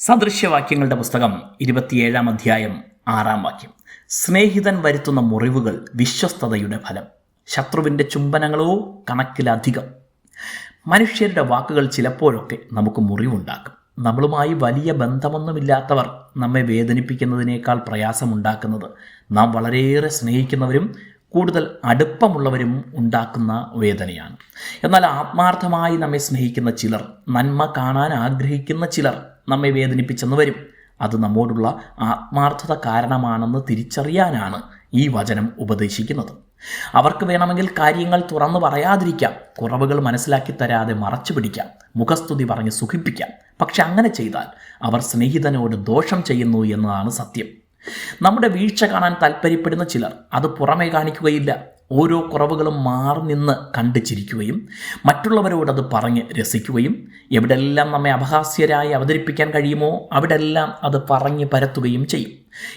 സദൃശ്യവാക്യങ്ങളുടെ പുസ്തകം ഇരുപത്തിയേഴാം അധ്യായം ആറാം വാക്യം. സ്നേഹിതൻ വരുത്തുന്ന മുറിവുകൾ വിശ്വസ്തതയുടെ ഫലം. ശത്രുവിന്റെ ചുംബനങ്ങളോ കണക്കിലധികം. മനുഷ്യരുടെ വാക്കുകൾ ചിലപ്പോഴൊക്കെ നമുക്ക് മുറിവുണ്ടാക്കും. നമ്മളുമായി വലിയ ബന്ധമൊന്നുമില്ലാത്തവർ നമ്മെ വേദനിപ്പിക്കുന്നതിനേക്കാൾ പ്രയാസമുണ്ടാക്കുന്നത് നാം വളരെയേറെ സ്നേഹിക്കുന്നവരും കൂടുതൽ അടുപ്പമുള്ളവരും ഉണ്ടാക്കുന്ന വേദനയാണ്. എന്നാൽ ആത്മാർത്ഥമായി നമ്മെ സ്നേഹിക്കുന്ന ചിലർ നന്മ കാണാൻ ആഗ്രഹിക്കുന്ന ചിലർ നമ്മെ വേദനിപ്പിച്ചെന്ന് വരും. അത് നമ്മോടുള്ള ആത്മാർത്ഥത കാരണമാണെന്ന് തിരിച്ചറിയാനാണ് ഈ വചനം ഉപദേശിക്കുന്നത്. അവർക്ക് വേണമെങ്കിൽ കാര്യങ്ങൾ തുറന്നു പറയാതിരിക്കാം കുറവുകൾ മനസ്സിലാക്കി തരാതെ മറച്ചു പിടിക്കാം മുഖസ്തുതി പറഞ്ഞ് സുഖിപ്പിക്കാം. പക്ഷെ അങ്ങനെ ചെയ്താൽ അവർ സ്നേഹിതനോട് ദോഷം ചെയ്യുന്നു എന്നതാണ് സത്യം. നമ്മുടെ വീഴ്ച കാണാൻ താല്പര്യപ്പെടുന്ന ചിലർ അത് പുറമേ കാണിക്കുകയില്ല. ഓരോ കുറവുകളും മാറി നിന്ന് കണ്ടിച്ചിരിക്കുകയും മറ്റുള്ളവരോട് അത് പറഞ്ഞ് രസിക്കുകയും എവിടെല്ലാം നമ്മെ അപഹാസ്യരായി അവതരിപ്പിക്കാൻ കഴിയുമോ അവിടെല്ലാം അത് പറഞ്ഞ് പരത്തുകയും ചെയ്യും.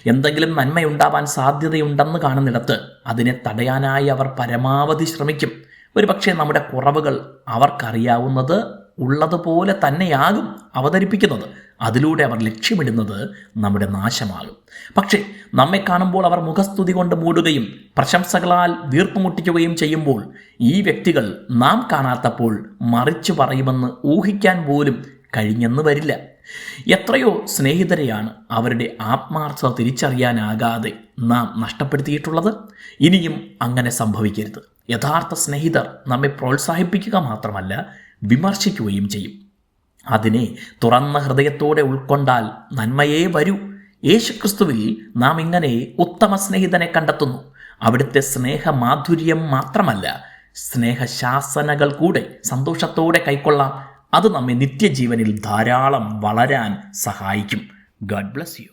എന്തെങ്കിലും നന്മയുണ്ടാവാൻ സാധ്യതയുണ്ടെന്ന് കാണുന്നിടത്ത് അതിനെ തടയാനായി അവർ പരമാവധി ശ്രമിക്കും. ഒരുപക്ഷെ നമ്മുടെ കുറവുകൾ അവർക്കറിയാവുന്നത് ഉള്ളതുപോലെ തന്നെയാകും അവതരിപ്പിക്കുന്നത്. അതിലൂടെ അവർ ലക്ഷ്യമിടുന്നത് നമ്മുടെ നാശമാകും. പക്ഷേ നമ്മെ കാണുമ്പോൾ അവർ മുഖസ്തുതി കൊണ്ട് മൂടുകയും പ്രശംസകളാൽ വീർപ്പുമുട്ടിക്കുകയും ചെയ്യുമ്പോൾ ഈ വ്യക്തികൾ നാം കാണാത്തപ്പോൾ മറിച്ചു പറയുമെന്ന് ഊഹിക്കാൻ പോലും കഴിഞ്ഞെന്ന് വരില്ല. എത്രയോ സ്നേഹിതരെയാണ് അവരുടെ ആത്മാർത്ഥത തിരിച്ചറിയാനാകാതെ നാം നഷ്ടപ്പെടുത്തിയിട്ടുള്ളത്. ഇനിയും അങ്ങനെ സംഭവിക്കരുത്. യഥാർത്ഥ സ്നേഹിതർ നമ്മെ പ്രോത്സാഹിപ്പിക്കുക മാത്രമല്ല വിമർശിക്കുകയും ചെയ്യും. അതിനെ തുറന്ന ഹൃദയത്തോടെ ഉൾക്കൊണ്ടാൽ നന്മയേ വരൂ. യേശുക്രിസ്തുവിൽ നാം ഇങ്ങനെ ഉത്തമ സ്നേഹിതനെ കണ്ടെത്തുന്നു. അവിടുത്തെ സ്നേഹമാധുര്യം മാത്രമല്ല സ്നേഹശാസനകൾ കൂടെ സന്തോഷത്തോടെ കൈക്കൊള്ളാം. അത് നമ്മെ നിത്യജീവനിൽ ധാരാളം വളരാൻ സഹായിക്കും. Garh bless you